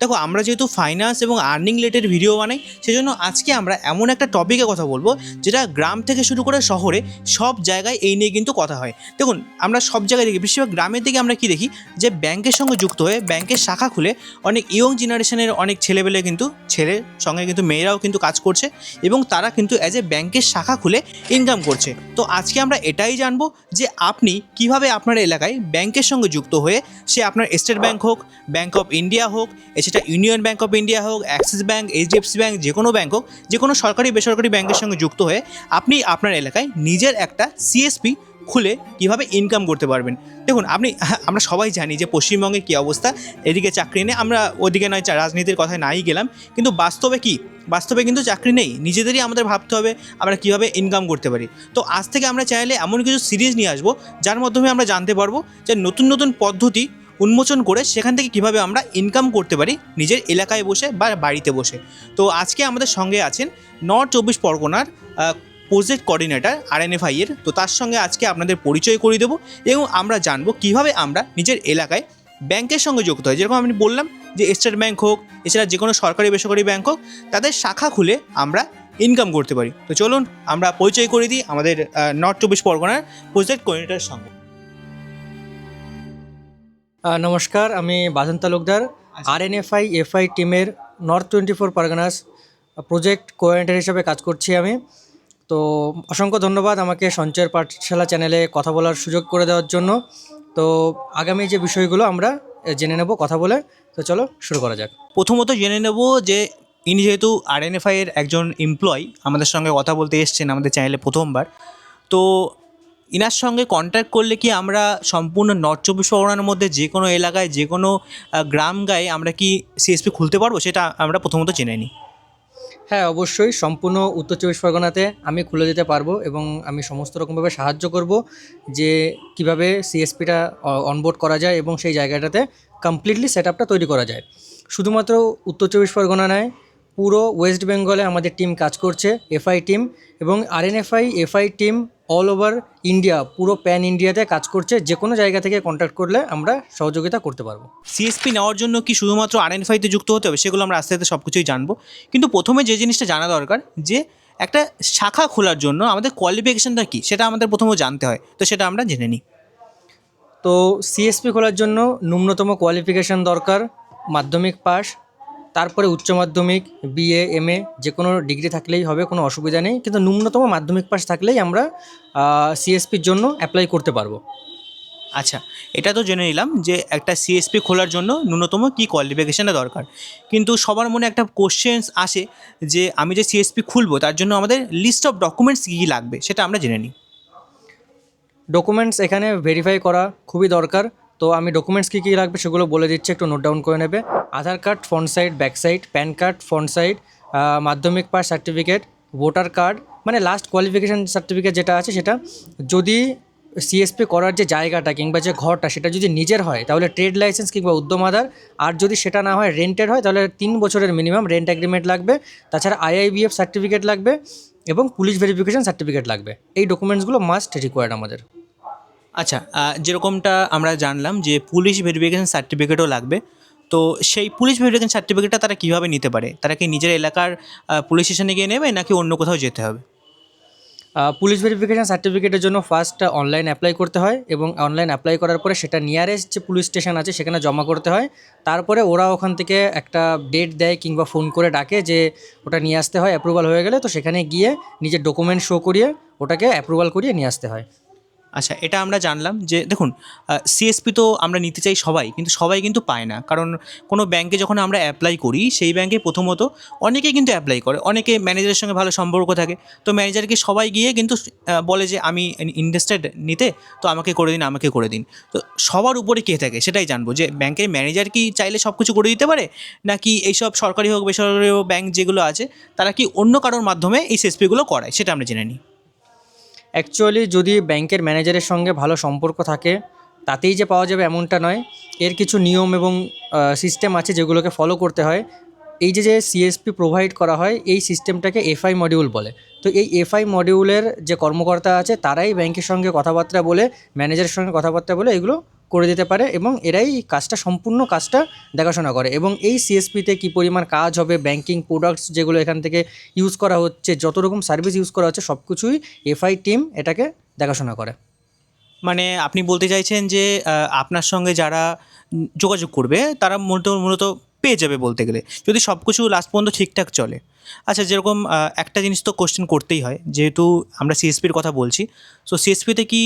দেখো, আমরা যেহেতু ফাইন্যান্স এবং আর্নিং রিলেটেড ভিডিও বানাই, সেজন্য আজকে আমরা এমন একটা টপিকে কথা বলব, যেটা গ্রাম থেকে শুরু করে শহরে সব জায়গায় এই নিয়ে কিন্তু কথা হয়। দেখুন, আমরা সব জায়গায় দেখি, বেশিরভাগ গ্রামের দিকে আমরা কি দেখি, যে ব্যাংকের সঙ্গে যুক্ত হয়ে ব্যাংকের শাখা খুলে অনেক ইয়ং জেনারেশনের অনেক ছেলেবেলে কিন্তু, ছেলের সঙ্গে কিন্তু মেয়েরাও কিন্তু কাজ করছে এবং তারা কিন্তু অ্যাজ এ ব্যাংকের শাখা খুলে ইনকাম করছে। তো আজকে আমরা এটাই জানব যে আপনি কীভাবে আপনার এলাকায় ব্যাংকের সঙ্গে যুক্ত হয়ে, সে আপনার স্টেট ব্যাংক হোক ব্যাংক অফ ইন্ডিয়া হোক এছাড়া ইউনিয়ন ব্যাঙ্ক অফ ইন্ডিয়া হোক অ্যাক্সিস ব্যাঙ্ক এইচডিএফসি ব্যাঙ্ক যে কোনো ব্যাঙ্ক হোক যে কোনো সরকারি, বেসরকারি ব্যাঙ্কের সঙ্গে যুক্ত হয়ে আপনি আপনার এলাকায় নিজের একটা সিএসপি খুলে কীভাবে ইনকাম করতে পারবেন। দেখুন, আপনি, আমরা সবাই জানি যে পশ্চিমবঙ্গে কী অবস্থা। এদিকে চাকরি নেই, আমরা ওদিকে নয় রাজনীতির কথায় নাই গেলাম। কিন্তু বাস্তবে কি? বাস্তবে কিন্তু চাকরি নেই। নিজেদেরই আমাদের ভাবতে হবে আমরা কীভাবে ইনকাম করতে পারি। তো আজ থেকে আমরা চাইলে এমন কিছু সিরিজ নিয়ে আসব, যার মাধ্যমে আমরা জানতে পারব যে নতুন নতুন পদ্ধতি উন্মোচন করে সেখান থেকে কীভাবে আমরা ইনকাম করতে পারি নিজের এলাকায় বসে বা বাড়িতে বসে। তো আজকে আমাদের সঙ্গে আছেন নর্থ চব্বিশ পরগনার প্রজেক্ট কোঅর্ডিনেটর আরএনএফআই এর। তো তার সঙ্গে আজকে আপনাদের পরিচয় করিয়ে দেবো এবং আমরা জানব কীভাবে আমরা নিজের এলাকায় ব্যাংকের সঙ্গে যুক্ত হয় যেরকম আমি বললাম যে স্টেট ব্যাংক হোক, এছাড়া যে কোনো সরকারি, বেসরকারি ব্যাংক হোক, তাদের শাখা খুলে আমরা ইনকাম করতে পারি। তো চলুন আমরা পরিচয় করে দিই আমাদের নর্থ চব্বিশ পরগনার প্রজেক্ট কোঅর্ডিনেটরের সঙ্গে। নমস্কার, আমি Badan Talukdar R N F I F I টিমের north twenty four Parganas project coordinator হিসাবে কাজ করছি আমি। তো অসংখ্য ধন্যবাদ আমাকে সঞ্চয়ের পাঠশালা চ্যানেলে কথা বলার সুযোগ করে দেওয়ার জন্য। তো আগামী যে বিষয়গুলো আমরা জেনে নেব কথা বলে। তো চলো, শুরু করা যাক। প্রথমত জেনে নেব যে ইনি যেহেতু আরএনএফআই এর একজন এমপ্লয় আমাদের সঙ্গে কথা বলতে এসছেন আমাদের চ্যানেলে প্রথমবার। তো ইনার সঙ্গে কন্ট্যাক্ট করলে কি আমরা সম্পূর্ণ নর্থ চব্বিশ পরগনার মধ্যে যে কোনো এলাকায়, যে কোনো গ্রাম গায়ে আমরা কি সিএসপি খুলতে পারব? সেটা আমরা প্রথমত জেনে নিই। হ্যাঁ অবশ্যই। সম্পূর্ণ উত্তর চব্বিশ পরগনাতে আমি খুলে দিতে পারব এবং আমি সমস্ত রকমভাবে সাহায্য করব যে কীভাবে সিএসপিটা অনবোর্ড করা যায় এবং সেই জায়গাটাতে কমপ্লিটলি সেট আপটা তৈরি করা যায়। শুধুমাত্র উত্তর চব্বিশ পরগনা নয়, পুরো ওয়েস্ট বেঙ্গলে আমাদের টিম কাজ করছে এফআই টিম এবং RNFI FI team all over India পুরো প্যান ইন্ডিয়াতে কাজ করছে যে কোনো জায়গা থেকে কন্ট্যাক্ট করলে আমরা সহযোগিতা করতে পারব। সিএসপি নেওয়ার জন্য কি শুধুমাত্র আরএনএফআইতে যুক্ত হতে হবে সেগুলো আমরা আস্তে আস্তে সব কিছুই জানব। কিন্তু প্রথমে যে জিনিসটা জানা দরকার যে একটা শাখা খোলার জন্য আমাদের কোয়ালিফিকেশনটা কী সেটা আমাদের প্রথমে জানতে হয়। তো সেটা আমরা জেনে নিই। তো সিএসপি খোলার জন্য ন্যূনতম কোয়ালিফিকেশান দরকার মাধ্যমিক পাস তারপরে উচ্চ মাধ্যমিক বিএ এম এ যে কোনো ডিগ্রি থাকলেই হবে কোনো অসুবিধা নেই। কিন্তু ন্যূনতম মাধ্যমিক পাস থাকলেই আমরা সিএসপির জন্য অ্যাপ্লাই করতে পারব। আচ্ছা এটা তো জেনে নিলাম যে একটা সিএসপি খোলার জন্য ন্যূনতম কী কোয়ালিফিকেশানটা দরকার? কিন্তু সবার মনে একটা কোশ্চেন্স আসে যে আমি যে সিএসপি খুলবো তার জন্য আমাদের লিস্ট অফ ডকুমেন্টস কী কী লাগবে সেটা আমরা জেনে নিই। ডকুমেন্টস এখানে ভেরিফাই করা খুবই দরকার। তো আমি ডকুমেন্টস কী কী লাগবে সেগুলো বলে দিচ্ছি, একটু নোট ডাউন করে নেবে। Aadhaar card front side back side PAN card front side Madhyamik pass certificate voter card মানে লাস্ট কোয়ালিফিকেশান সার্টিফিকেট যেটা আছে সেটা যদি সিএসপি করার যে জায়গাটা কিংবা যে ঘরটা সেটা যদি নিজের হয়, তাহলে ট্রেড লাইসেন্স কিংবা উদ্যম আধার, আর যদি সেটা না হয় রেন্টের হয়, তাহলে তিন বছরের মিনিমাম রেন্ট অ্যাগ্রিমেন্ট লাগবে। তাছাড়া আইআইবিএফ সার্টিফিকেট লাগবে এবং পুলিশ ভেরিফিকেশন সার্টিফিকেট লাগবে। এই ডকুমেন্টসগুলো মাস্ট রিকোয়ার্ড আমাদের। আচ্ছা যেরকমটা আমরা জানলাম যে পুলিশ ভেরিফিকেশন সার্টিফিকেটও লাগবে, তো সেই পুলিশ ভেরিফিকেশন সার্টিফিকেটটা তারা কীভাবে নিতে পারে? তারা কি নিজের এলাকার পুলিশ স্টেশনে গিয়ে নেবে নাকি অন্য কোথাও যেতে হবে? পুলিশ ভেরিফিকেশান সার্টিফিকেটের জন্য ফার্স্ট অনলাইন অ্যাপ্লাই করতে হয় এবং অনলাইন অ্যাপ্লাই করার পরে সেটা নিয়ারেস্ট যে পুলিশ স্টেশন আছে সেখানে জমা করতে হয়। তারপরে ওরা ওখান থেকে একটা ডেট দেয় কিংবা ফোন করে ডাকে যে ওটা নিয়ে আসতে হয় অ্যাপ্রুভাল হয়ে গেলে তো সেখানে গিয়ে নিজের ডকুমেন্ট শো করিয়ে ওটাকে অ্যাপ্রুভাল করিয়ে নিয়ে আসতে হয়। আচ্ছা এটা আমরা জানলাম যে দেখুন সিএসপি তো আমরা নিতে চাই সবাই, কিন্তু সবাই কিন্তু পায় না। কারণ কোনো ব্যাংকে যখন আমরা অ্যাপ্লাই করি, সেই ব্যাংকে প্রথমত অনেকে কিন্তু অ্যাপ্লাই করে। অনেকে ম্যানেজারের সঙ্গে ভালো সম্পর্ক থাকে। তো ম্যানেজারকে সবাই গিয়ে কিন্তু বলে যে, আমি ইন্টারেস্টেড নিতে, তো আমাকে করে দিন, আমাকে করে দিন। তো সবার উপরে কে থাকে, সেটাই জানব যে, ব্যাংকের ম্যানেজার কি চাইলে সব কিছু করে দিতে পারে? নাকি এইসব সরকারি হোক, বেসরকারি হোক ব্যাংক যেগুলো আছে, তারা কি অন্য কারোর মাধ্যমে এই সিএসপিগুলো করায়? সেটা আমরা জেনে নিই। অ্যাকচুয়ালি যদি ব্যাংকের ম্যানেজারের সঙ্গে ভালো সম্পর্ক থাকে, তাতেই যে পাওয়া যাবে এমনটা নয়। এর কিছু নিয়ম এবং সিস্টেম আছে যেগুলোকে ফলো করতে হয়। এই যে যে সিএসপি প্রোভাইড করা হয়, এই সিস্টেমটাকে এফআই মডিউল বলে। তো এই এফআই মডিউলের যে কর্মকর্তা আছে, তারাই ব্যাংকের সঙ্গে কথাবার্তা বলে, ম্যানেজারের সঙ্গে কথাবার্তা বলে, এগুলো করে দিতে পারে এবং এরাই কাজটা, সম্পূর্ণ কাজটা দেখাশোনা করে। এবং এই সিএসপিতে কী পরিমাণ কাজ হবে ব্যাংকিং প্রোডাক্টস যেগুলো এখান থেকে ইউজ করা হচ্ছে, যত রকম সার্ভিস ইউজ করা হচ্ছে সব কিছুই এফআই টিম এটাকে দেখাশোনা করে। মানে আপনি বলতে চাইছেন যে আপনার সঙ্গে যারা যোগাযোগ করবে, তারা মূলত মূলত পেয়ে যাবে বলতে গেলে। যদি সব কিছু লাস্ট পর্যন্ত ঠিকঠাক চলে। আচ্ছা যেরকম একটা জিনিস তো কোশ্চেন করতেই হয়। যেহেতু আমরা সিএসপির কথা বলছি সো সিএসপিতে কি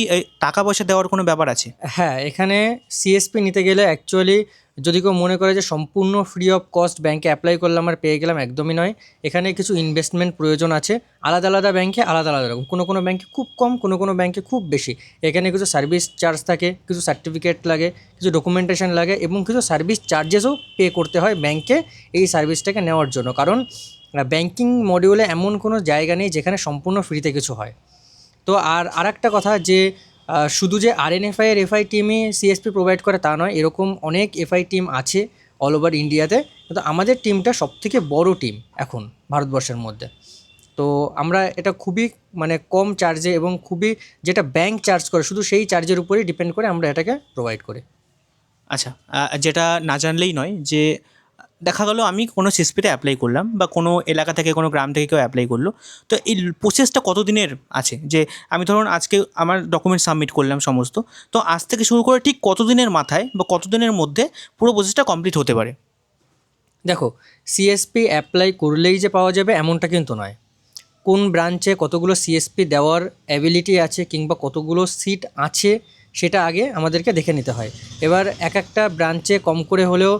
টাকা পয়সা দেওয়ার কোনো ব্যাপার আছে? হ্যাঁ এখানে সিএসপি নিতে গেলে অ্যাকচুয়ালি যদি কেউ মনে করে যে সম্পূর্ণ ফ্রি অফ কস্ট ব্যাংকে অ্যাপ্লাই করলাম আর পেয়ে গেলাম, একদমই নয়। এখানে কিছু ইনভেস্টমেন্ট প্রয়োজন আছে। আলাদা আলাদা ব্যাংকে আলাদা আলাদা রকম। কোনো কোনো ব্যাংকে খুব কম, কোনো কোনো ব্যাংকে খুব বেশি। এখানে কিছু সার্ভিস চার্জ থাকে, কিছু সার্টিফিকেট লাগে, কিছু ডকুমেন্টেশন লাগে এবং কিছু সার্ভিস চার্জেসও পে করতে হয় ব্যাংকে এই সার্ভিসটাকে নেওয়ার জন্য। কারণ ব্যাংকিং মডিউলে এমন কোনো জায়গা নেই যেখানে সম্পূর্ণ ফ্রিতে কিছু হয়। তো আর আরেকটা কথা যে শুধু যে আরএনএফআই এর এফআই টিমই সিএসপি প্রোভাইড করে তা নয়, এরকম অনেক এফআই টিম আছে অল ওভার ইন্ডিয়াতে কিন্তু আমাদের টিমটা সবথেকে বড় টিম এখন ভারতবর্ষের মধ্যে। তো আমরা এটা খুবই মানে কম চার্জে এবং খুবই যেটা ব্যাংক চার্জ করে, শুধু সেই চার্জের উপরেই ডিপেন্ড করে আমরা এটাকে প্রোভাইড করি। আচ্ছা যেটা না জানলেই নয় যে দেখা গেলো আমি কোনো সিএসপিতে অ্যাপ্লাই করলাম বা কোনো এলাকা থেকে, কোনো গ্রাম থেকে কেউ অ্যাপ্লাই করল। তো এই প্রসেসটা কত দিনের আছে? যে আমি ধরুন আজকে আমার ডকুমেন্ট সাবমিট করলাম সমস্ত, তো আজ থেকে শুরু করে ঠিক কত দিনের মাথায় বা কত দিনের মধ্যে পুরো প্রসেসটা কমপ্লিট হতে পারে? দেখো সিএসপি অ্যাপ্লাই করলেই যে পাওয়া যাবে এমনটা কিন্তু নয়। কোন ব্রাঞ্চে কতগুলো সিএসপি দেওয়ার অ্যাবিলিটি আছে কিংবা কতগুলো সিট আছে, সেটা আগে আমাদেরকে দেখে নিতে হয়। এবার এক একটা ব্রাঞ্চে কম করে হলেও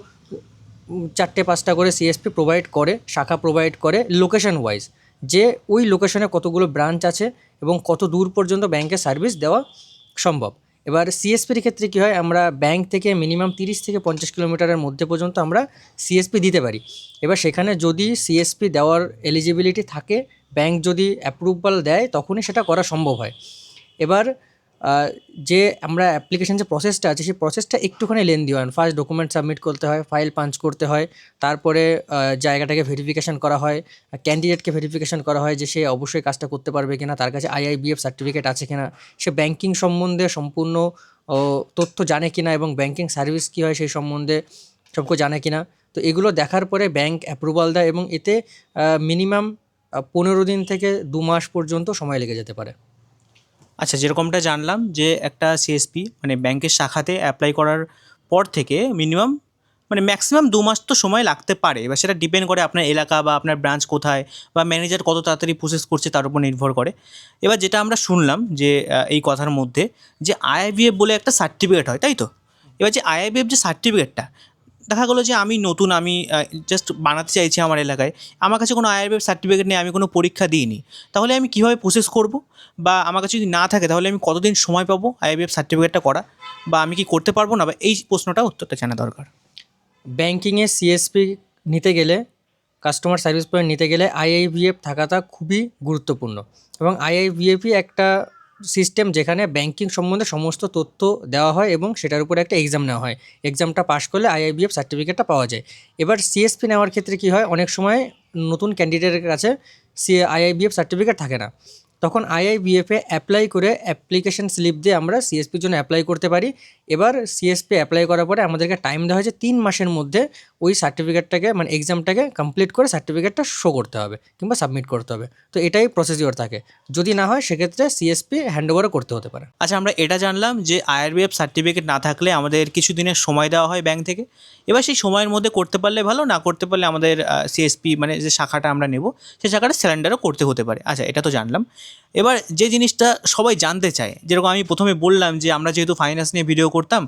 চারটে, পাঁচটা করে সিএসপি প্রোভাইড করে, শাখা প্রোভাইড করে লোকেশন ওয়াইজ যে ওই লোকেশনে কতগুলো ব্রাঞ্চ আছে এবং কত দূর পর্যন্ত ব্যাংকে সার্ভিস দেওয়া সম্ভব। এবার সিএসপির ক্ষেত্রে কী হয়, আমরা ব্যাংক থেকে মিনিমাম তিরিশ থেকে পঞ্চাশ কিলোমিটারের মধ্যে পর্যন্ত আমরা সিএসপি দিতে পারি। এবার সেখানে যদি সিএসপি দেওয়ার এলিজিবিলিটি থাকে ব্যাংক যদি অ্যাপ্রুভাল দেয়, তখনই সেটা করা সম্ভব হয়। এবার যে আমরা অ্যাপ্লিকেশন যে প্রসেসটা আছে, সেই প্রসেসটা একটুখানি লেন্দি হয়। ফার্স্ট ডকুমেন্ট সাবমিট করতে হয় ফাইল পাঞ্চ করতে হয়, তারপরে জায়গাটাকে ভেরিফিকেশন করা হয় ক্যান্ডিডেটকে ভেরিফিকেশন করা হয় যে সে অবশ্যই কাজটা করতে পারবে কিনা, তার কাছে আইআইবিএফ সার্টিফিকেট আছে কিনা। সে ব্যাংকিং সম্বন্ধে সম্পূর্ণ তথ্য জানে কিনা এবং ব্যাংকিং সার্ভিস কী হয় সেই সম্বন্ধে সবকে জানে কিনা। তো এগুলো দেখার পরে ব্যাংক অ্যাপ্রুভাল দেয় এবং এতে মিনিমাম পনেরো দিন থেকে দু মাস পর্যন্ত সময় লেগে যেতে পারে। আচ্ছা যেরকমটা জানলাম যে একটা সিএসপি মানে ব্যাংকের শাখাতে অ্যাপ্লাই করার পর থেকে মিনিমাম মানে ম্যাক্সিমাম দু মাস তো সময় লাগতে পারে। এবার সেটা ডিপেন্ড করে আপনার এলাকা বা আপনার ব্রাঞ্চ কোথায় বা ম্যানেজার কত তাড়াতাড়ি প্রসেস করছে তার উপর নির্ভর করে। এবার যেটা আমরা শুনলাম যে এই কথার মধ্যে যে আইআইবিএফ বলে একটা সার্টিফিকেট হয়, তাই তো? এবার যে আইআইবিএফ যে সার্টিফিকেটটা দেখা গেলো যে আমি নতুন, আমি জাস্ট বানাতে চাইছি আমার এলাকায়। আমার কাছে কোনো আইআরবিএফ সার্টিফিকেট নেই, আমি কোনো পরীক্ষা দিইনি। তাহলে আমি কীভাবে প্রসেস করব? বা আমার কাছে যদি না থাকে, তাহলে আমি কতদিন সময় পাবো আইআরবিএফ সার্টিফিকেটটা করা? বা আমি কি করতে পারব না? বা এই প্রশ্নটা উত্তরটা জানা দরকার। ব্যাংকিংয়ে সিএসপি নিতে গেলে কাস্টমার সার্ভিস পয়েন্ট নিতে গেলে আইআইভিএফ থাকাটা খুবই গুরুত্বপূর্ণ। এবং আইআইভিএফই একটা সিস্টেম যেখানে ব্যাংকিং সম্বন্ধে সমস্ত তথ্য দেওয়া হয় এবং সেটার উপরে একটা এক্সাম নেওয়া হয়। এক্সামটা পাস করলে আইআইবিএফ সার্টিফিকেটটা পাওয়া যায়। এবার সিএসপি নেওয়ার ক্ষেত্রে কী হয়? অনেক সময় নতুন ক্যান্ডিডেটের কাছে সি আইআইবিএফ সার্টিফিকেট থাকে না। তখন আইআইবিএফে অ্যাপ্লাই করে অ্যাপ্লিকেশন স্লিপ দিয়ে আমরা সিএসপির জন্য অ্যাপ্লাই করতে পারি। এবার সিএসপি অ্যাপ্লাই করার পরে আমাদেরকে টাইম দেওয়া হয়েছে তিন মাসের মধ্যে ওই সার্টিফিকেটটাকে মানে এক্সামটাকে কমপ্লিট করে সার্টিফিকেটটা শো করতে হবে কিংবা সাবমিট করতে হবে। তো এটাই প্রসিডিওর থাকে। যদি না হয়, সেক্ষেত্রে সিএসপি হ্যান্ড ওভারও করতে হতে পারে। আচ্ছা আমরা এটা জানলাম যে আইআরবিএফ সার্টিফিকেট না থাকলে আমাদের কিছু দিনের সময় দেওয়া হয় ব্যাংক থেকে। এবার সেই সময়ের মধ্যে করতে পারলে ভালো, না করতে পারলে আমাদের সিএসপি মানে যে শাখাটা আমরা নেব, সেই শাখাটা স্যালেন্ডারও করতে হতে পারে। আচ্ছা এটা তো জানলাম। এবার যে জিনিসটা সবাই জানতে চায়, যেরকম আমি প্রথমে বললাম যে আমরা যেহেতু ফাইন্যান্স নিয়ে ভিডিও করতাম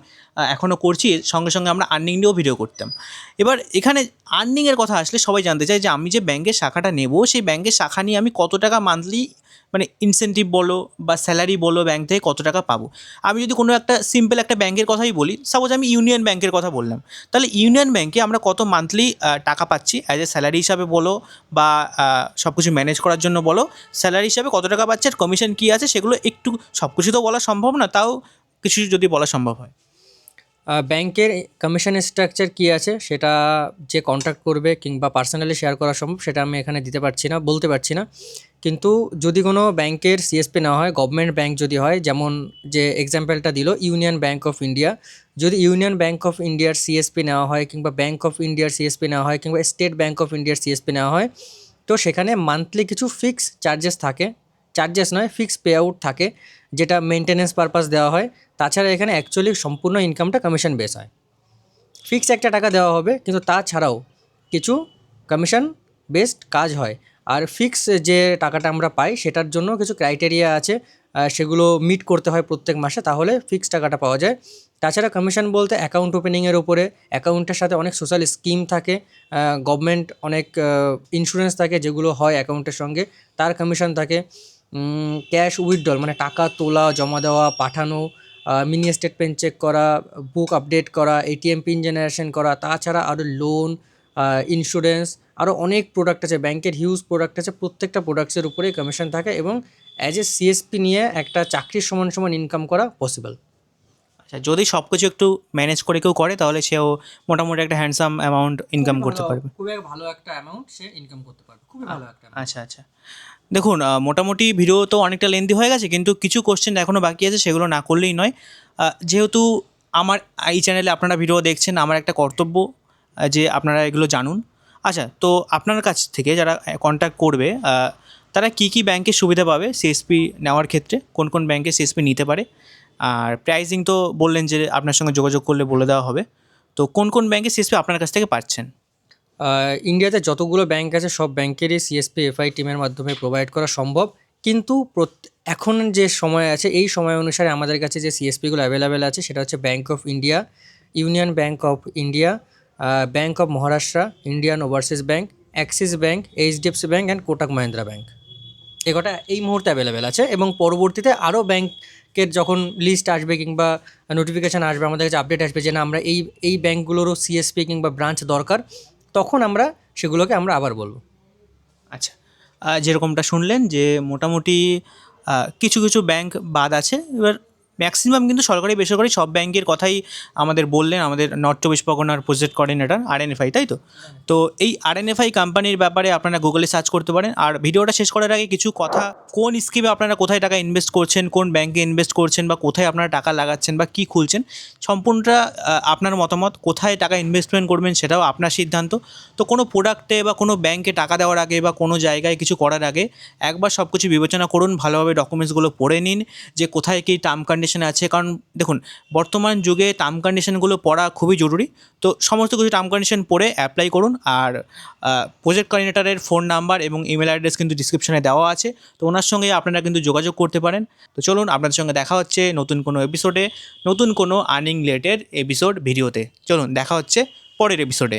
এখনও করছি সঙ্গে সঙ্গে আমরা আর্নিং নিয়েও ভিডিও করতাম। এবার এখানে আর্নিংয়ের কথা আসলে সবাই জানতে চায় যে আমি যে ব্যাংকের শাখাটা নেব, সেই ব্যাংকের শাখা নিয়ে আমি কত টাকা মান্থলি মানে ইনসেন্টিভ বলো বা স্যালারি বলো ব্যাংক থেকে কত টাকা পাবো? আমি যদি কোনো একটা সিম্পল একটা ব্যাংকের কথাই বলি সাপোজ আমি ইউনিয়ন ব্যাংকের কথা বললাম, তাহলে ইউনিয়ন ব্যাংকে আমরা কত মান্থলি টাকা পাচ্ছি? অ্যাজ এ স্যালারি হিসাবে বলো বা সব কিছু ম্যানেজ করার জন্য বলো স্যালারি হিসাবে কত টাকা পাচ্ছে আর কমিশন কী আছে সেগুলো একটু সব কিছু তো বলা সম্ভব না, তাও কিছু যদি বলা সম্ভব হয়। ব্যাংকের কমিশন স্ট্রাকচার কী আছে সেটা যে কন্ট্যাক্ট করবে কিংবা পার্সোনালি শেয়ার করা সম্ভব সেটা আমি এখানে দিতে পারছি না, বলতে পারছি না। কিন্তু যদি কোনো ব্যাংকের সিএসপি নেওয়া হয় গভর্নমেন্ট ব্যাংক যদি হয়, যেমন যে এক্সাম্পলটা দিল ইউনিয়ন ব্যাংক অফ ইন্ডিয়া যদি ইউনিয়ন ব্যাংক অফ ইন্ডিয়ার সিএসপি নেওয়া হয় কিংবা ব্যাংক অফ ইন্ডিয়ার সিএসপি নেওয়া হয় কিংবা স্টেট ব্যাংক অফ ইন্ডিয়ার সিএসপি নেওয়া হয়, তো সেখানে মান্থলি কিছু ফিক্স চার্জেস থাকে। চার্জেস নয় ফিক্স পে আউট থাকে, যেটা মেনটেনেন্স পারপাস দেওয়া হয়। তাছাড়া এখানে অ্যাকচুয়ালি সম্পূর্ণ ইনকামটা কমিশন বেস হয়। ফিক্স একটা টাকা দেওয়া হবে, কিন্তু তাছাড়াও কিছু কমিশন বেসড কাজ হয়। আর ফিক্স যে টাকাটা আমরা পাই, সেটার জন্য কিছু ক্রাইটেরিয়া আছে সেগুলো মিট করতে হয় প্রত্যেক মাসে, তাহলে ফিক্স টাকাটা পাওয়া যায়। তাছাড়া কমিশন বলতে অ্যাকাউন্ট ওপেনিংয়ের উপরে অ্যাকাউন্টের সাথে অনেক সোশ্যাল স্কিম থাকে গভর্নমেন্ট অনেক ইন্স্যুরেন্স থাকে যেগুলো হয় অ্যাকাউন্টের সঙ্গে, তার কমিশন থাকে। ক্যাশ উইথড্রল মানে টাকা তোলা, জমা দেওয়া, পাঠানো মিনি স্টেটমেন্ট চেক করা বুক আপডেট করা এটিএম পিন জেনারেশন করা, তাছাড়া আরও লোন ইন্স্যুরেন্স আরও অনেক প্রোডাক্ট আছে। ব্যাংকের হিউজ প্রোডাক্ট আছে, প্রত্যেকটা প্রোডাক্টসের উপরেই কমিশন থাকে এবং অ্যাজ এ সিএসপি নিয়ে একটা চাকরির সমান সমান ইনকাম করা পসিবল আচ্ছা যদি সব কিছু একটু ম্যানেজ করে কেউ করে তাহলে সেও মোটামুটি একটা হ্যান্ডসাম অ্যামাউন্ট ইনকাম করতে পারবে। খুবই ভালো একটা অ্যামাউন্ট সে ইনকাম করতে পারবে খুবই ভালো একটা আচ্ছা আচ্ছা। দেখুন মোটামুটি ভিডিও তো অনেকটা লেন্দি হয়ে গেছে কিন্তু কিছু কোশ্চেন এখনও বাকি আছে সেগুলো না করলেই নয়। যেহেতু আমার এই চ্যানেলে আপনারা ভিডিও দেখছেন আমার একটা কর্তব্য যে আপনারা এগুলো জানুন। আচ্ছা তো আপনার কাছ থেকে যারা কন্ট্যাক্ট করবে তারা কি কি ব্যাংকের সুবিধা পাবে সিএসপি নেওয়ার ক্ষেত্রে? কোন কোন ব্যাংকে সিএসপি নিতে পারে? আর প্রাইজিং তো বললেন যে আপনার সঙ্গে যোগাযোগ করলে বলে দেওয়া হবে। তো কোন কোন ব্যাংকে সিএসপি আপনার কাছ থেকে পাচ্ছেন? ইন্ডিয়াতে যতগুলো ব্যাংক আছে, সব ব্যাংকেরই সিএসপি এফআই টিমের মাধ্যমে প্রোভাইড করা সম্ভব। কিন্তু এখন যে সময় আছে, এই সময় অনুসারে আমাদের কাছে যে সিএসপিগুলো অ্যাভেলেবেল আছে, সেটা হচ্ছে Bank of India Union Bank of India Bank of Maharashtra Indian Overseas Bank Axis Bank HDFC Bank and Kotak Mahindra Bank এগোটা এই মুহূর্তে অ্যাভেলেবেল আছে এবং পরবর্তীতে আরও ব্যাংকের যখন লিস্ট আসবে কিংবা নোটিফিকেশান আসবে, আমাদের কাছে আপডেট আসবে যে না, আমরা এই এই ব্যাংকগুলোরও সিএসপি কিংবা ব্রাঞ্চ দরকার, তখন আমরা সেগুলোকে আমরা আবার বলব। আচ্ছা যেরকমটা শুনলেন যে মোটামুটি কিছু কিছু ব্যাংক বাদ আছে, এবার ম্যাক্সিমাম কিন্তু সরকারি, বেসরকারি সব ব্যাংকের কথাই আমাদের বললেন, আমাদের নর্থ চব্বিশ পরগনার প্রজেক্ট কোঅর্ডিনেটর আরএনএফআই তাই তো? তো এই আর আরএনএফআই কোম্পানির ব্যাপারে আপনারা গুগলে সার্চ করতে পারেন। আর ভিডিওটা শেষ করার আগে কিছু কথা, কোন স্কিমে আপনারা কোথায় টাকা ইনভেস্ট করছেন, কোন ব্যাংকে ইনভেস্ট করছেন বা কোথায় আপনারা টাকা লাগাচ্ছেন বা কী খুলছেন, সম্পূর্ণটা আপনার মতামত, কোথায় টাকা ইনভেস্টমেন্ট করবেন সেটাও আপনার সিদ্ধান্ত। তো কোনো প্রোডাক্টে বা কোনো ব্যাংকে টাকা দেওয়ার আগে বা কোনো জায়গায় কিছু করার আগে একবার সব কিছু বিবেচনা করুন, ভালোভাবে ডকুমেন্টসগুলো পড়ে নিন, যে কোথায় কী টার্ম কন্ডিশন আছে। কারণ দেখুন, বর্তমান যুগে টার্ম কন্ডিশনগুলো পড়া খুবই জরুরি। তো সমস্ত কিছু টার্ম কন্ডিশন পড়ে অ্যাপ্লাই করুন। আর প্রজেক্ট কোঅর্ডিনেটরের ফোন নাম্বার এবং ইমেল অ্যাড্রেস কিন্তু ডিসক্রিপশনে দেওয়া আছে। তো ওনার সঙ্গে আপনারা কিন্তু যোগাযোগ করতে পারেন। তো চলুন, আপনাদের সঙ্গে দেখা হচ্ছে নতুন কোনো এপিসোডে নতুন কোনো আর্নিং রিলেটেড এপিসোড ভিডিওতে। চলুন, দেখা হচ্ছে পরের এপিসোডে